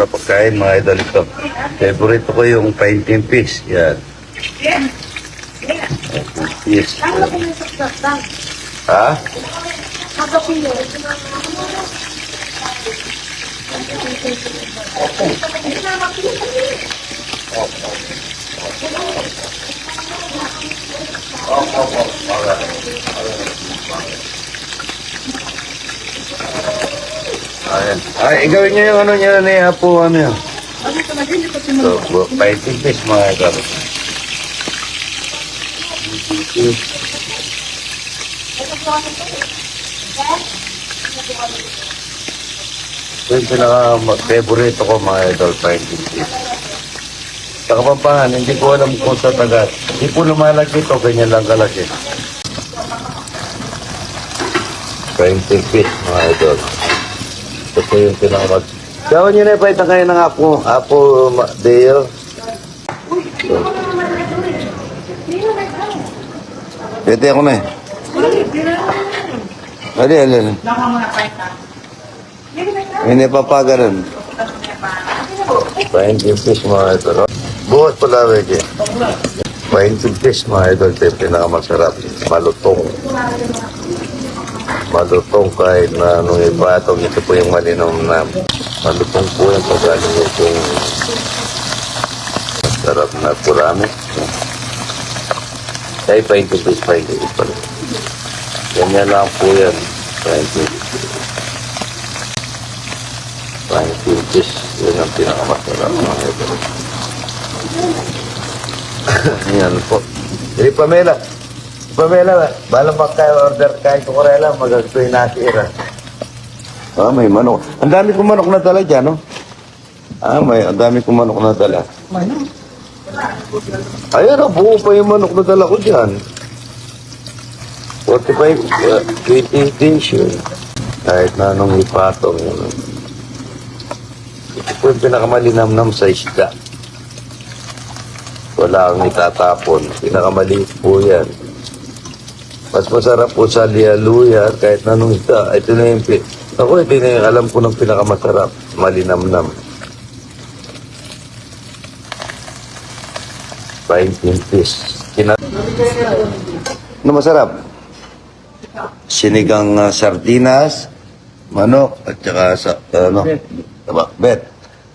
na pagkain, mga idol ito. Favorite ko yung painting fish. Yan. Yes. Ha? Ayan. Ay, gawin niyo yung ano niya ni Apo, ano yun? So, bu- fighting fish, mga idol. Ito yung pinaka-favorite ko, mga idol, fish. Sa Kapampangan, hindi ko alam kung sa tagat. Hindi po lumalaki ito, ganyan lang kalaki. Fish, mga idol. Ito yung pinaka Gawin niyo na ipahita kayo ng apo. Apo Deo. Pwede ako na eh. Ali, ali, ali. Hindi pa pa ganun. Painting fish mga ito. Buhat pala, Ricky. Painting fish mga ito. Ito yung pinakamasarap. Malutong. Malutong kahit na anong iba. Itong ito po yung malinom na malutong po yung pagkaling itong masarap na kurami. Kaya painting fish, painting fish pala. Ganyan lang po yan. Painting fish. Painting fish. Yan ang pinakamasarap mga ito. Yan po. Jadi Pamela. Pamela, balang magka-order kahit ko korela, magagawin nasira. Ah, may manok. Ang dami kong manok na dala dyan, no? Ah, may, ang dami kong manok na dala. Ayun, oh, buo pa yung manok na dala ko dyan. 45, uh, 20 days yun. Kahit na anong ipatong yun. Ito po yung pinakamalinamnam sa isda. Wala kang itatapon. Pinakamaliit po yan. Mas masarap po sa lialuya kahit na anong isda. Ito na yung, ako, ito na yung alam ko ng pinakamasarap. Malinamnam. Painting fish. Kina ano masarap? Sinigang uh, sardinas, manok, at saka sa, ano, taba, bet.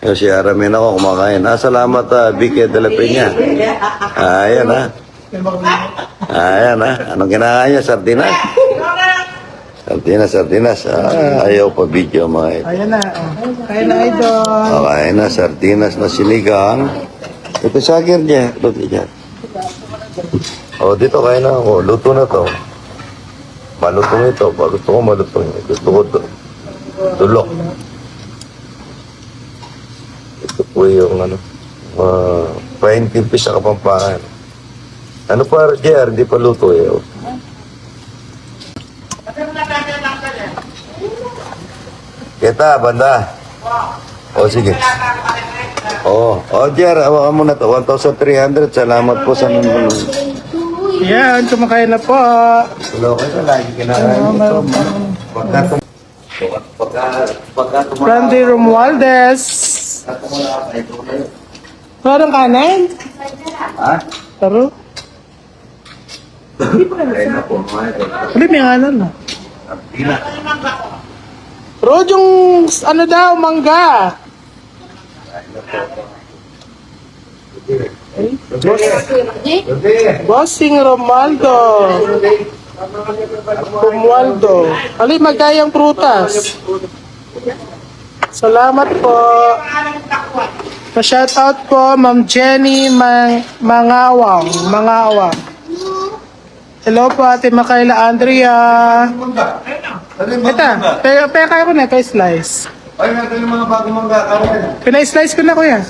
Yung si Aramin ako kumakain. Ah, salamat, uh, Vicky de Peña. Ah, ayan, ha. Ah, ayan, ha. Anong kinakain niya? Sardinas? Sardinas, sardinas. Ah, ayaw pa video, mga ito. Ayan na. Oh. Kaya na idol. Okay na, sardinas na sinigang. Ito sagir niya. Luto niya. Oh, dito kaya na ako. Luto na to. Malutong ito. Gusto ko malutong. Gusto ko to. Tulok. Ito po yung ano. Uh, painting fish sa kapampangan. Ano pa, JR? Hindi pa luto eh. oh. Kita, banda. O, sige. Oo. Oh, Jer, hawakan mo na to. 1,300. Salamat po sa nandun. Yan, kumakain na po. Hello, kayo lagi kinakain ito. Pagka tum... Pagka... Pagka tumala... Randy Romualdez. Pagka tumala ka, ito kayo. Parang kanin? Ha? Taro. Kaya na po, mga. Ulit may kanan na. Tina. Rod, yung ano daw, mangga. Bossing Romaldo. Romualdo. Ali, magkayang prutas. Salamat po. Pa-shout out po, Ma'am Jenny Mang Mangawang. Mangawang. Hello po, Ate Makaila Andrea. Ito, pero, pero kaya ko na, kay slice. Ay, natin yung mga bagong mangga. Kaya Pina-slice ko na, kuya.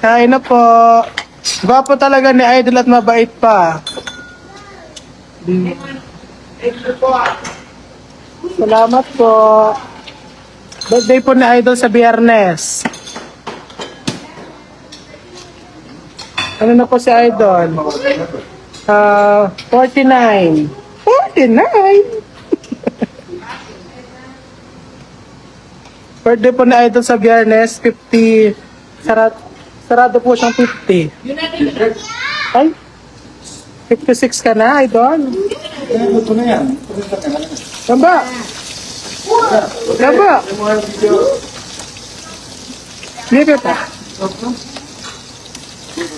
Kain na po. Gwapo talaga ni Idol at mabait pa. Salamat po. Birthday po ni Idol sa biyernes. Ano na po si Idol? Ah, 49. 49? Birthday po ni Idol sa biyernes, 50. Sarado, sarado po siyang 50. Ay, 56 ka na, Idol. Ito na yan. Gamba. Gamba. Libre pa. Ayan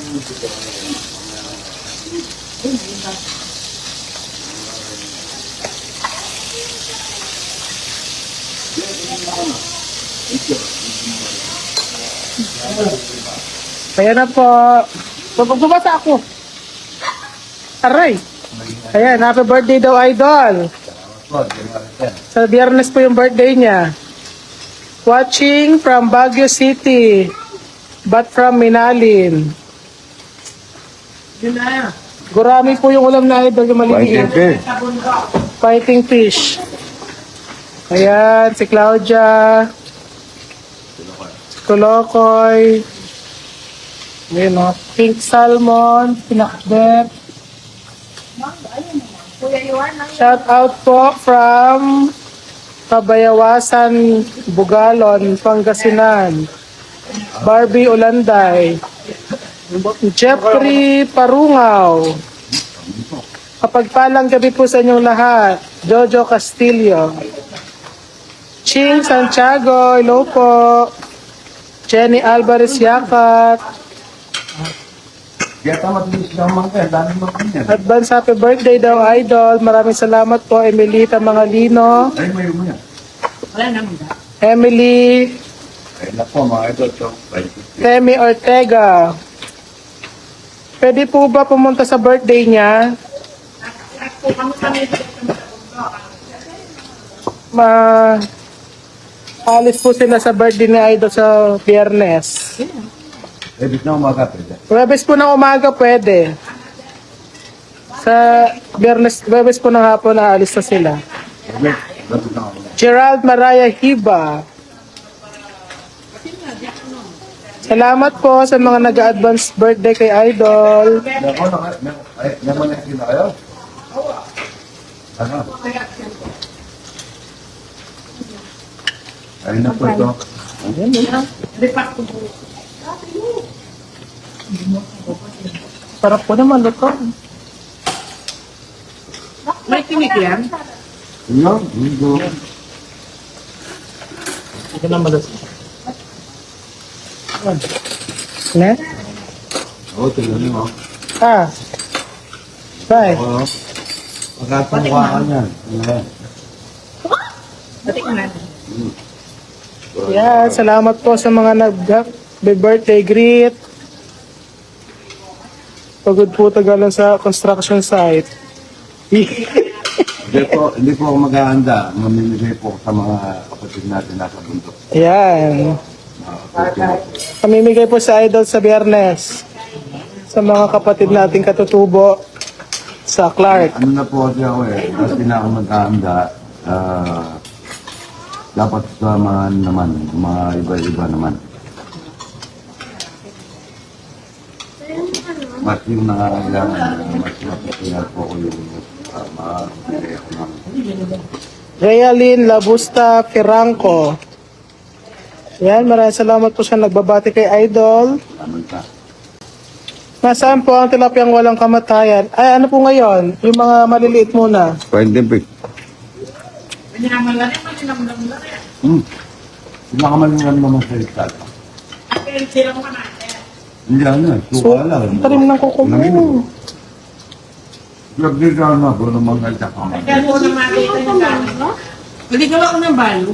na po. Bumasa ako. Aray. Ayan, happy birthday daw, Idol. Sa biyernes po yung birthday niya. Watching from Baguio City, but from Minalin. Gurami po yung ulam na idol yung maliliit. Fighting fish. Ayan, si Claudia. Si Kulokoy. Ayan o. Pink salmon, pinakbet. Shout out po from Kabayawasan, Bugalon, Pangasinan. Barbie Ulanday. Jeffrey Parungaw. Kapagpalang gabi po sa inyong lahat. Jojo Castillo. Ching Santiago, hello po. Jenny Alvarez Yakat. Mga mga. Advance happy birthday daw, Idol. Maraming salamat po, Emilita Mangalino. Ay, may mo yan. Emily Ay, mga ito. ito. Ay, Temi Ortega. Pwede po ba pumunta sa birthday niya? Ma alis po sila sa birthday ni Idol sa biyernes. Bit na umaga, pwede. Webes po ng umaga pwede. Sa biyernes, Webes po ng hapon aalis na sila. Lapit na ako. Gerald Maraya Hiba. Salamat po sa mga nag-advance birthday kay Idol. Nako, na, naman na sila kayo? Ano? Ay, naku ito. Sarap po naman, luto. May tinik yan? Ano? Hindi. Ito na malas. Ne? Oo, tingnan mo. Ah. Bye. Oo. Pagkatamukha ka niyan. Ayan. Patikman. Yeah, salamat po sa mga nag-birthday greet. Pagod po tagalan sa construction site. Hindi po, hindi po ako maghahanda. Mamimigay po sa mga kapatid natin nasa bundok. Yan. Mga kapatid. Pamimigay po sa Idol sa biyernes. Sa mga kapatid nating katutubo sa Clark. Ano na po kasi ako eh, kasi na ako maghahanda, ah, dapat sa mga ano naman, mga iba-iba naman. Mas yung nangangailangan, ah, mas mapitingal po ko yung uh, makakabili ako ng Realin Labusta Firanco. Yan, maraming salamat po sa nagbabati kay Idol. Nasaan po ang tilapiyang walang kamatayan? Ay, ano po ngayon? Yung mga maliliit muna. Scientific. Pinaman lang yan, malinamnam lang yan. Hmm. Akin silang manate. Hindi ano, So, suka lang. tarim ng kuko mo. Nagdigaan na ako ng mga tsaka. Mo na makita yung gano'n, no? Hindi gawa ko ng balo.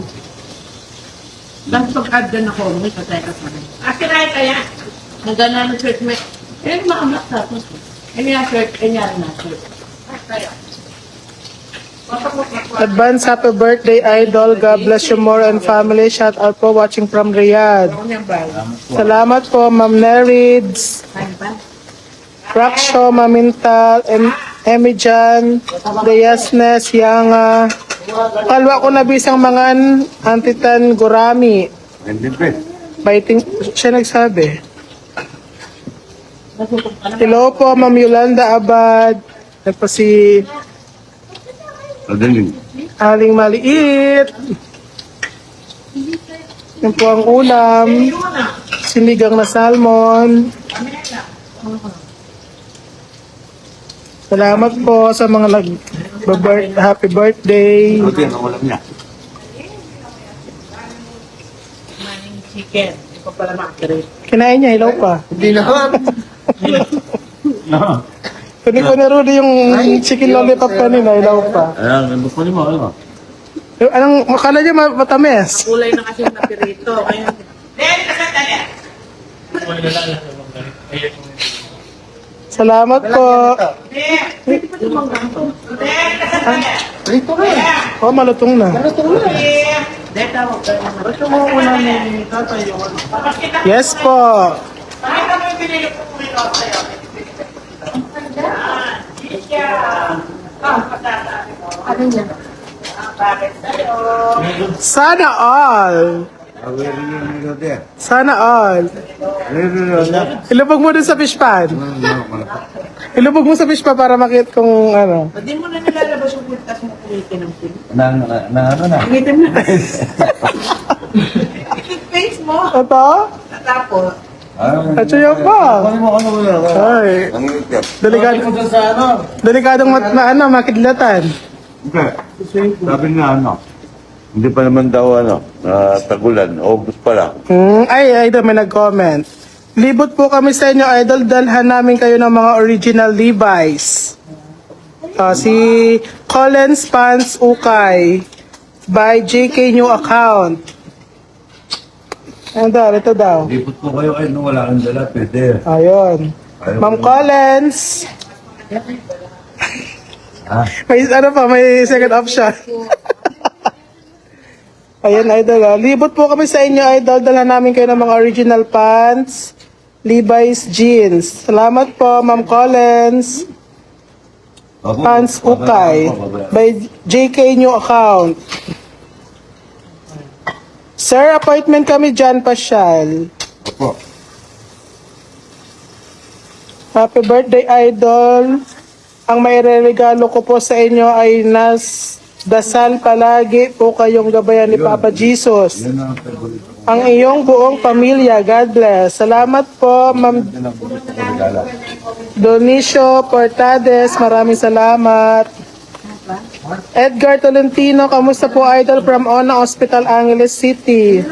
Tapos pag-add na ako, may patay ka sa akin. Akin ay kaya. Nagana ng shirt may. Eh, maamak tapos. Eh, niya shirt, eh, niya na. Ah, kaya. Advance happy birthday, Idol. God bless you more and family. Shout out po watching from Riyadh. Salamat po, Ma'am Nerids. Raksho, Mamintal, em Emijan, Deyasnes, Yanga. Kalwa ko na bisang mangan, Antitan Gurami. Scientific. Fighting, siya nagsabi. Hello po, Ma'am Yolanda Abad. Po si Madaling. Aling Maliit. Yan po ang ulam. Sinigang na salmon. Salamat po sa mga nag birth, happy birthday. Buti ang ulam niya. Maning chicken. Hindi ko pala makirit. Kinain niya, ilaw pa. Hindi naman. Kunin ko na rin yung chicken lollipop kanina, ilaw pa. Ayan, gusto mo, ano? Eh, Anong, makala niya ma- matamis. Kulay na kasi yung napirito. Ayun. Salamat po. Pwede pa ka. Oh, malutong na. Huwag tayo naman. Ba't mo una ni tatay yung ano? Yes po. Pakita mo yung binili ko po ito sa'yo. Sana all. Sana all. Ilubog mo dun sa fish pan. Ilubog mo sa fish pan para makita kung ano. Hindi mo na nilalabas yung kultas mo kumitin ng pin. Na, na, na, ano na? Kumitin mo na. Face mo. Ito? Tapos, At siya pa. Ay, delikado, delikadong mat, ma, ano, makidlatan. Hindi. Sabi nga ano, hindi pa naman daw ano, ah, tagulan, August pa lang. Hmm, ay, idol, may nag-comment. Libot po kami sa inyo, idol. Dalhan namin kayo ng mga original Levi's. Ah, si Collins Pants Ukay by JK New Account. Ano daw, ito daw. Lipot po kayo kayo nung wala kang dala, pwede. Ayun. Ma'am Collins. Ah. May ano pa, may second option. Ayan, idol. ah. Libot po kami sa inyo, idol. Dala namin kayo ng mga original pants. Levi's jeans. Salamat po, Ma'am Collins. Pants Ukay by JK New Account. Sir, appointment kami dyan, Pasyal. Opo. Happy birthday, Idol. Ang may regalo ko po sa inyo ay nas dasal palagi po kayong gabayan ni Papa Jesus. Ang iyong buong pamilya. God bless. Salamat po, Ma'am. Donicio Portades. Maraming salamat. Edgar Tolentino, kamusta po idol from Ona Hospital, Angeles City?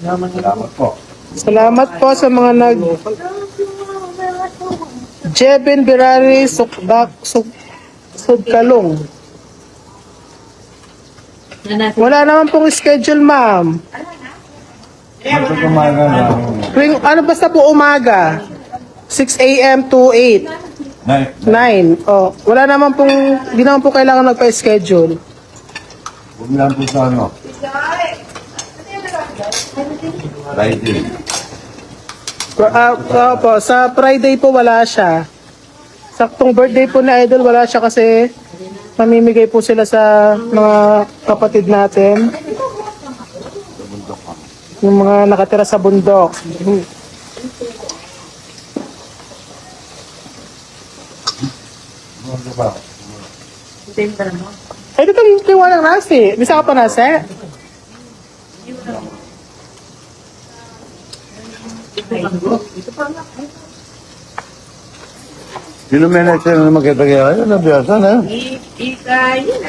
Salamat po. Salamat po sa mga nag Jeben Birari Sukdak Suk Sudkalong. Wala naman pong schedule, ma'am. Ito kumaga na. Tuwing, ano basta po umaga? 6 a.m. to 8. Nay, 9. Oh, wala naman pong, di naman po kailangan magpa-schedule. huwag lang po sa ano. Friday. Ah, ah, po, sa Friday po wala siya. Saktong birthday po ni Idol wala siya kasi mamimigay po sila sa mga kapatid natin. Yung mga nakatira sa bundok. Ay, dito yung tiwalang nasi. Bisa ka pa nasi? Sino may nagsaya na magkita kayo? Ano ha? Ikay, yun